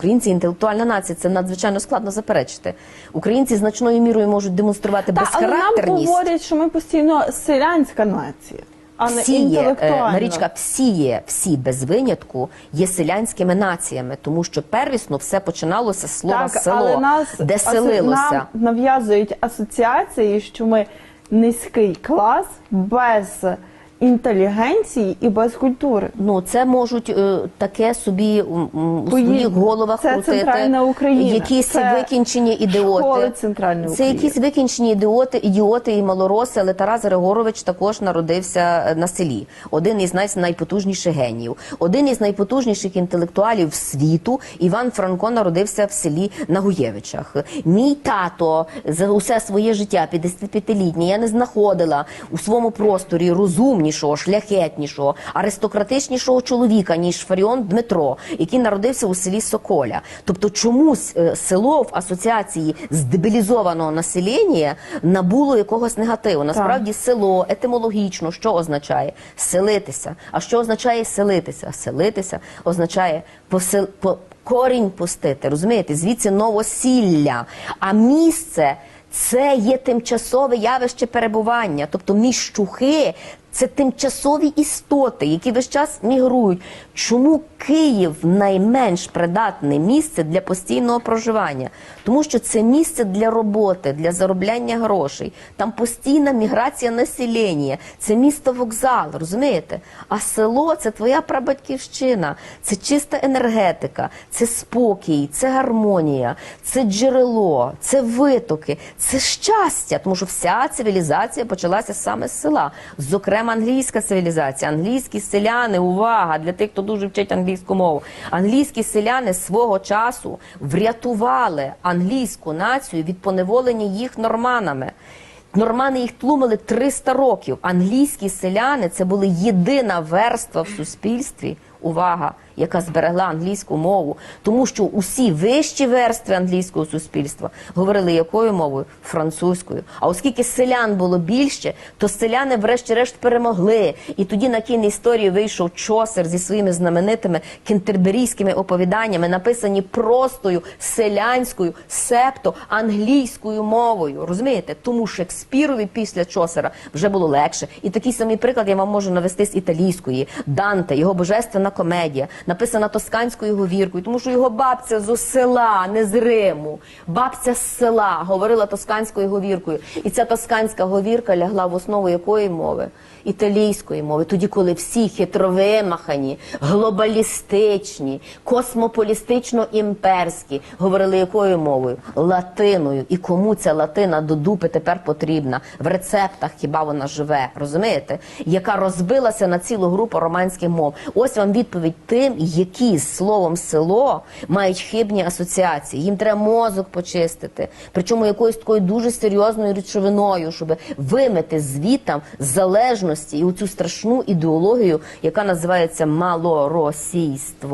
Українці інтелектуальна нація, це надзвичайно складно заперечити. Українці значною мірою можуть демонструвати Та, але нам говорять, що ми постійно селянська нація, а не всі є, е. Марічка, всі є, всі без винятку є селянськими націями, тому що первісно все починалося з слова так, село, але нас де селилося. нам нав'язують асоціації, що ми низький клас без інтелігенції і без культури. Ну, це можуть е, таке собі м, у Поїдь. своїх головах Це крутити. центральна Україна. Якісь Це викінчені ідіоти. школи центральної Це України. якісь викінчені ідіоти, ідіоти і малороси, але Тарас Григорович також народився е, на селі. Один із най- найпотужніших генів, один із найпотужніших інтелектуалів світу. Іван Франко народився в селі Нагуєвичах. Мій тато за усе своє життя, 55-літній, я не знаходила у своєму просторі розумнішого, шляхетнішого, аристократичнішого чоловіка, ніж Фаріон Дмитро, який народився у селі Соколя. Тобто, чомусь е, село в асоціації з дебілізованого населення набуло якогось негативу. Насправді село етимологічно що означає селитися. А що означає селитися? Селитися означає посел... по... корінь пустити. Розумієте? Звідси новосілля. А місце це є тимчасове явище перебування. Тобто міщухи це тимчасові істоти, які весь час мігрують. Чому Київ найменш придатне місце для постійного проживання? Тому що це місце для роботи, для заробляння грошей. Там постійна міграція населення, це місто вокзал, розумієте? А село це твоя прабатьківщина, це чиста енергетика, це спокій, це гармонія, це джерело, це витоки, це щастя, тому що вся цивілізація почалася саме з села. Зокрема, англійська цивілізація, англійські селяни, увага для тих, хто дуже вчить англійську мову. Англійські селяни свого часу врятували англійську націю від поневолення їх норманами. Нормани їх тлумили 300 років. Англійські селяни це були єдина верства в суспільстві. Увага, яка зберегла англійську мову, тому що усі вищі верстви англійського суспільства говорили якою мовою? Французькою. А оскільки селян було більше, то селяни, врешті-решт, перемогли. І тоді на кінь історії вийшов Чосер зі своїми знаменитими кентерберійськими оповіданнями, написані простою селянською, септо англійською мовою. Розумієте? Тому Шекспірові після Чосера вже було легше. І такий самий приклад я вам можу навести з італійської Данте, його божественна комедія, написана тосканською говіркою, тому що його бабця з села, не з Риму. Бабця з села говорила тосканською говіркою. І ця тосканська говірка лягла в основу якої мови? Італійської мови, тоді, коли всі хитровимахані, глобалістичні, космополістично-імперські говорили якою мовою? Латиною. І кому ця латина до дупи тепер потрібна? В рецептах хіба вона живе, розумієте? Яка розбилася на цілу групу романських мов. Ось вам відповідь тим, які з словом село мають хибні асоціації. Їм треба мозок почистити, причому якоюсь такою дуже серйозною речовиною, щоб вимити звітам залежності і оцю страшну ідеологію, яка називається малоросійство.